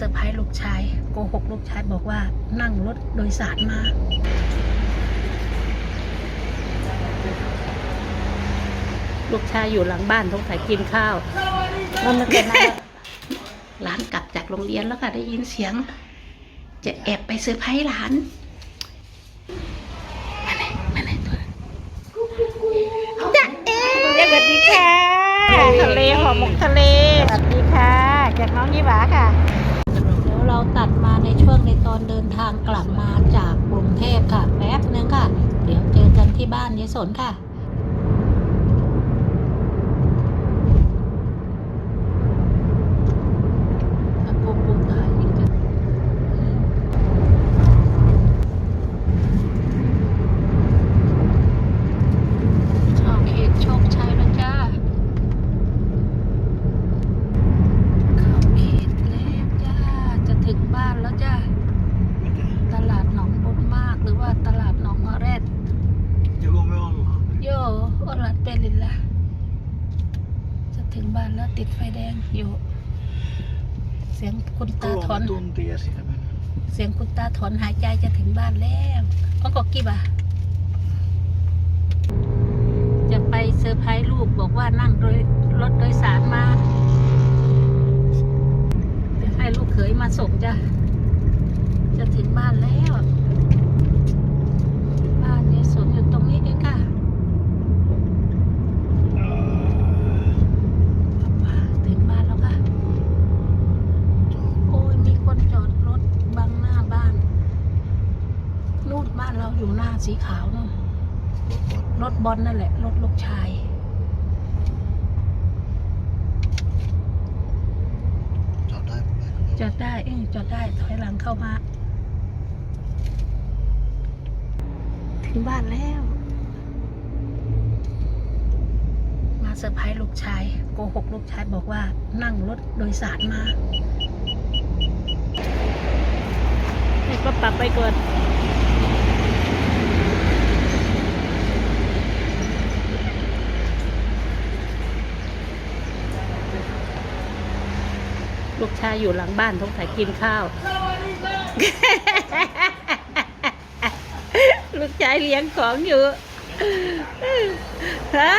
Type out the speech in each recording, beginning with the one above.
เซอร์ไพรส์ลูกชาย โกหกลูกชายบอกว่านั่งรถโดยสารมา ลูกชายอยู่หลังบ้านต้องถ่ายกินข้าวนั่นมันเป็นอะไรหลานกลับจากโรงเรียนแล้วค่ะได้ยินเสียง จะแอบไปเซอร์ไพรส์หลานมาไหนมาไหนตัวจ๊ะเอ๊สวัสดีค่ะทะเลหอมหมกทะเล สวัสดีค่ะ จากน้องยี่หวาค่ะ เราตัดมาในช่วงในตอนเดินทางกลับมาจากกรุงเทพค่ะแป๊บนึงค่ะ เดี๋ยวเจอกันที่บ้านยายสนค่ะ ถ้าพวกปูตายอีกจะเข้าเขตโชคชัยแล้วจ้า เข้าเขตแล้วจ้า จะถึงบ้านแล้วจ้า ตลาดหนองบุญมาก หรือว่าตลาดหนองมะแรด Jag går med honom. โยโอลัดเปลินละจะถึงบ้านแล้วติดไฟแดงอยู่ เสียง คุณตาถอน Kom dom det sina vänner. เสียงคุณตาถอนหายใจจะถึงบ้านแล้วก็กกี่บะจะไปเซอร์ไพรส์ลูกบอกว่านั่งโดยรถโดยสารมา จะให้ลูกเขยมาส่งจ้ะจะถึงบ้านแล้ว บ้านเนี่ยสวนอยู่ตรงนี้เองค่ะ ถึงบ้านแล้วค่ะ โอ้ยมีคนจอดรถบังหน้าบ้าน นู่นบ้านเราอยู่หน้า สีขาวนู่นรถบอลนั่นแหละ รถลูกชาย จอดได้ผมได้จอดได้เอ้ยจอดได้ถอยหลังเข้ามา ถึงบ้านแล้ว มาเซอร์ไพรส์ลูกชาย โกหกลูกชายบอกว่านั่งรถโดยสารมาให้ก็ปรับไปก่อน ลูกชายอยู่หลังบ้านต้องถ่ายกินข้าว ลูกชายเลี้ยงของอยู่ฮะ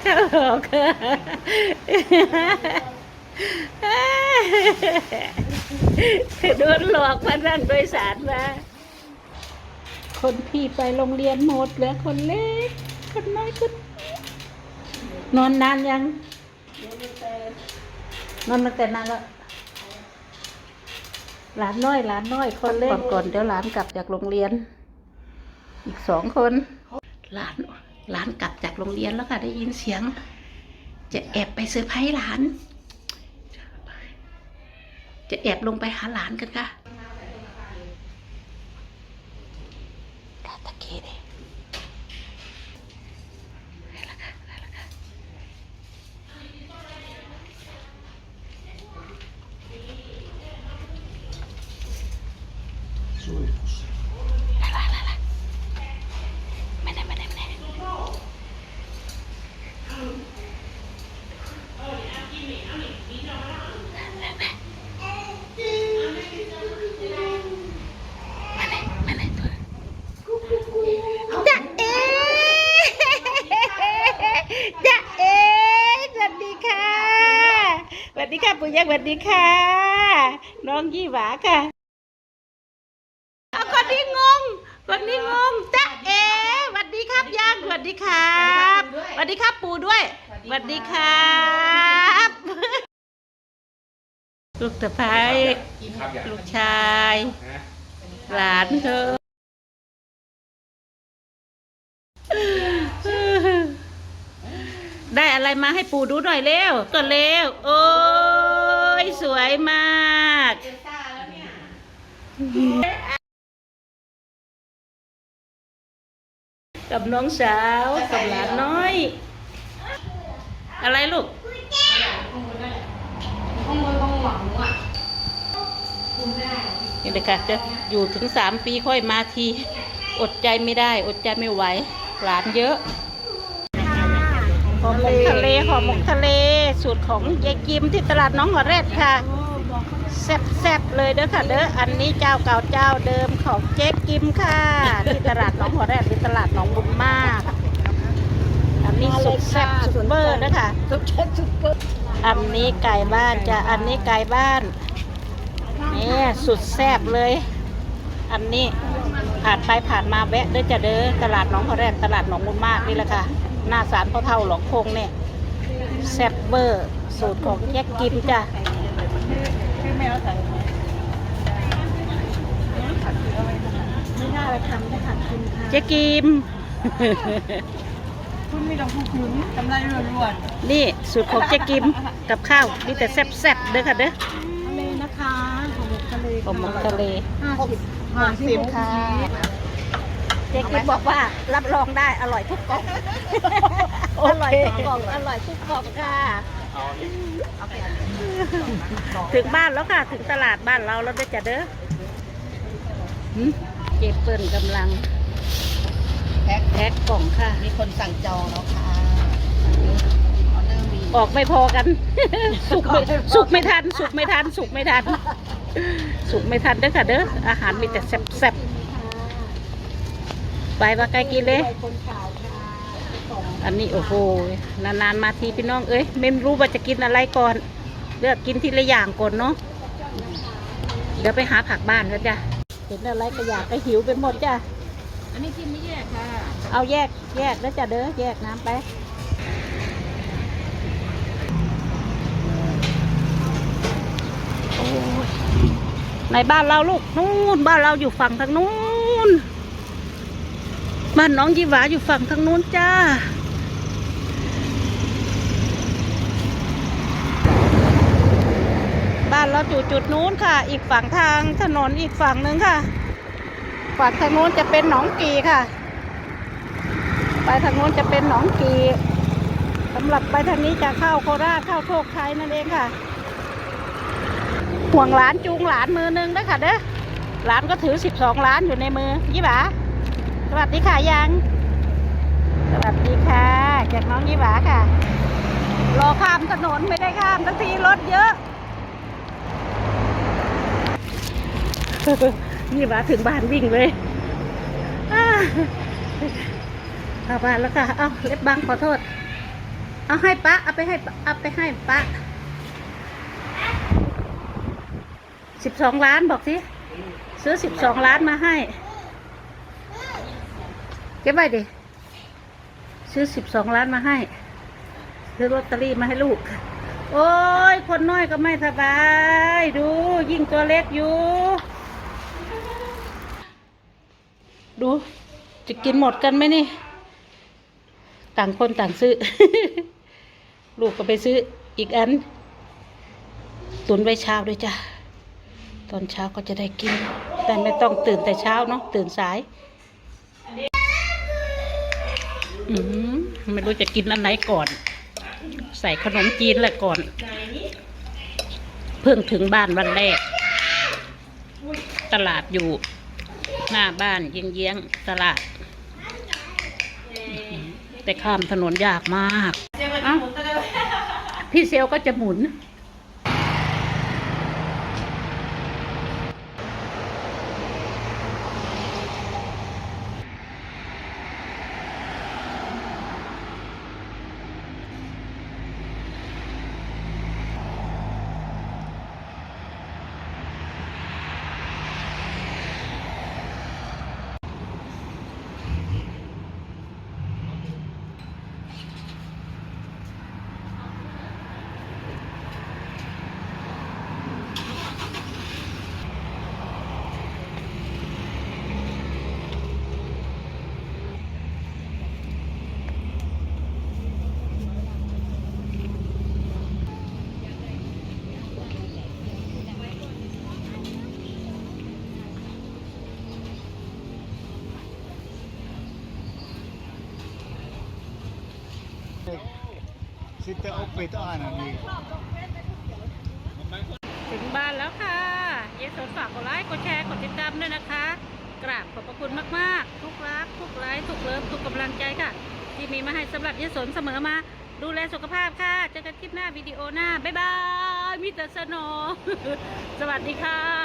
เขาหลอกโดนหลอกมานั่งโดยสารมาคนพี่ไปโรงเรียนหมดเหลือคนเล็ก คนน้อยคนนอนนานยัง นอนตั้งแต่นานแล้วหลานน้อยหลานน้อย คนเล่นก่อนเดี๋ยวหลานกลับจากโรงเรียน อีกสองคน หลานหลานกลับจากโรงเรียนแล้วค่ะได้ยินเสียง จะแอบไปเซอร์ไพรส์หลาน จะแอบลงไปหาหลานกันค่ะตาตะเกียบได้แล้วค่ะได้แล้วค่ะ Så är det. ไม่ได้ไม่ได้ไม่ได้มาไหนมาไหนตัวจ๊ะเอ๊จ๊ะเอ๊สวัสดีค่ะสวัสดีค่ะปู่ยักษ์ สวัสดีค่ะ น้องยี่หวาค่ะเอาคนนี้งงคนนี้งงจ๊ะเอ๋สวัสดีครับย่างสวัสดีครับสวัสดีครับปู่ด้วยสวัสดีครับลูกสะพ้ายลูกชาย หลานเธอได้อะไรมาให้ปู่ดูหน่อยเร็วก็เร็ว โอ้ สวยมากกับน้องสาวกับหลานน้อย อะไรลูกนี่เลยค่ะจะอยู่ถึงสามปีค่อยมาที อดใจไม่ได้ อดใจไม่ไหว หลานเยอะค ห่อหมกทะเลห่อหมกทะเล สูตรของยายกิมที่ตลาดน้องหัวเร็ดค่ะแซ่บๆเลยเด้อค่ะเด้ออันนี้เจ้าเก่าเจ้าเดิมของเจ๊กิมค่ะ ที่ตลาดน้องหัวแรดที่ตลาดหนองบุญมาก อันนี้สุดแซ่บสุดเบอร์นะคะสุดเช็ดสุดเปิดอันนี้ไก่บ้านจะอันนี้ไก่บ้านนี่สุดแซ่บเลย อันนี้ผ่านไปผ่านมาแวะเด้อจะเด้อตลาดหนองหัวแรดตลาดหนองบุญมากนี่แหละค่ะ หน้าศาลพ่อเท่าหลวงคงเนี่ยแซ่บเบอร์สูตรของเจ๊กิมจ้ะพี่แมวใส่ไม่น่าไปทำได้ขาดทุนค่ะเจ๊กิม คุณไม่ต้องพูดถึงกำไรรวนนี่สูตรของเจ๊กิมกับข้าวมีแต่แซ่บๆเด้อค่ะเด้อๆทะเลนะคะห่อหมกทะเลผมหมกทะเลห้าสิบห้าสิบค่ะ เจ๊กิมบอกว่ารับรองได้อร่อยทุกกล่อง อร่อยทุกกล่องอร่อยทุกกล่องค่ะ ถึงบ้านแล้วค่ะ ถึงตลาดบ้านเราแล้วเด้อจ้ะเด้อหึเจ๊เปิ้ลกำลังแพ็คแพ็คกล่องค่ะ มีคนสั่งจองแล้วค่ะออเดอร์มีออกไม่พอกัน สุกไม่สุกไม่ทัน สุกไม่ทัน สุกไม่ทัน สุกไม่ทันเด้อค่ะเด้ออาหารมีแต่แซ่บๆ ไปว่าไกลกินเลยคนขาวค่ะอันนี้โอ้โห นานๆมาทีพี่น้องเอ้ยไม่รู้ว่าจะกินอะไรก่อน เลือกกินทีละอย่างก่อนเนาะ เดี๋ยวไปหาผักบ้านแล้วจ้ะ เห็นอะไรก็อยากก็หิวไปหมดจ้ะ อันนี้กินไม่แยกค่ะ เอาแยกแยกแล้วจ้ะเด้อแยกน้ำไปโอ้ยในบ้านเราลูก นู่นบ้านเราอยู่ฝั่งทางนู้น บ้านน้องยีหวาอยู่ฝั่งทางนู้นจ้า บ้านเราอยู่จุดนู้นค่ะ อีกฝั่งทางถนนอีกฝั่งหนึ่งค่ะ ฝั่งทางนู้นจะเป็นหนองกีค่ะ ไปทางนู้นจะเป็นหนองกีสำหรับไปทางนี้จะเข้าโคราชเข้าโชคชัยนั่นเองค่ะห่วงหลานจูงหลานมือนึงด้วยค่ะเด้อหลานก็ถือสิบสองล้านอยู่ในมือยี่หวา สวัสดีค่ะยัง สวัสดีค่ะจากน้องยี่หวาค่ะ รอข้ามถนนไม่ได้ข้ามทันทีรถเยอะยี่หวาถึงบ้านวิ่งเลยเข้าบ้านแล้วค่ะ เอาเล็บบังขอโทษ เอาให้ปะเอาไปให้เอาไปให้ปะสิบสองล้านบอกสิ ซื้อสิบสองล้านมาให้ ก็บไว้ดิซื้อสิบสองล้านมาให้ ซื้อลอตเตอรี่มาให้ลูก โอ้ย คนน้อยก็ไม่สบาย ดู ยิ่งตัวเล็กอยู่ ดู จะกินหมดกันไหมนี่ ต่างคนต่างซื้อ ลูกก็ไปซื้ออีกอัน ตุนไว้เช้าด้วยจ้ะ ตอนเช้าก็จะได้กิน แต่ไม่ต้องตื่นแต่เช้าเนาะ ตื่นสาย ไม่รู้จะกินอันไหนก่อน ใส่ขนมจีนแหละก่อน เพิ่งถึงบ้านวันแรก ตลาดอยู่ หน้าบ้านเยื้องๆตลาด แต่ข้ามถนนยากมาก พี่เซลก็จะหมุน Sitter uppe i ett annat liv. ถึงบ้านแล้วค่ะ เยสนฝากกดไลค์ กดแชร์ กดติดตามด้วยนะคะ กราบขอบพระคุณมาก ๆ ทุกรัก ทุกไลค์ ทุกเลิฟ ทุกกำลังใจค่ะ ที่มีมาให้สำหรับเยสนเสมอมา ดูแลสุขภาพค่ะ เจอกันคลิปหน้าวิดีโอหน้า บ๊ายบายมิสเตอร์สโนสวัสดีค่ะ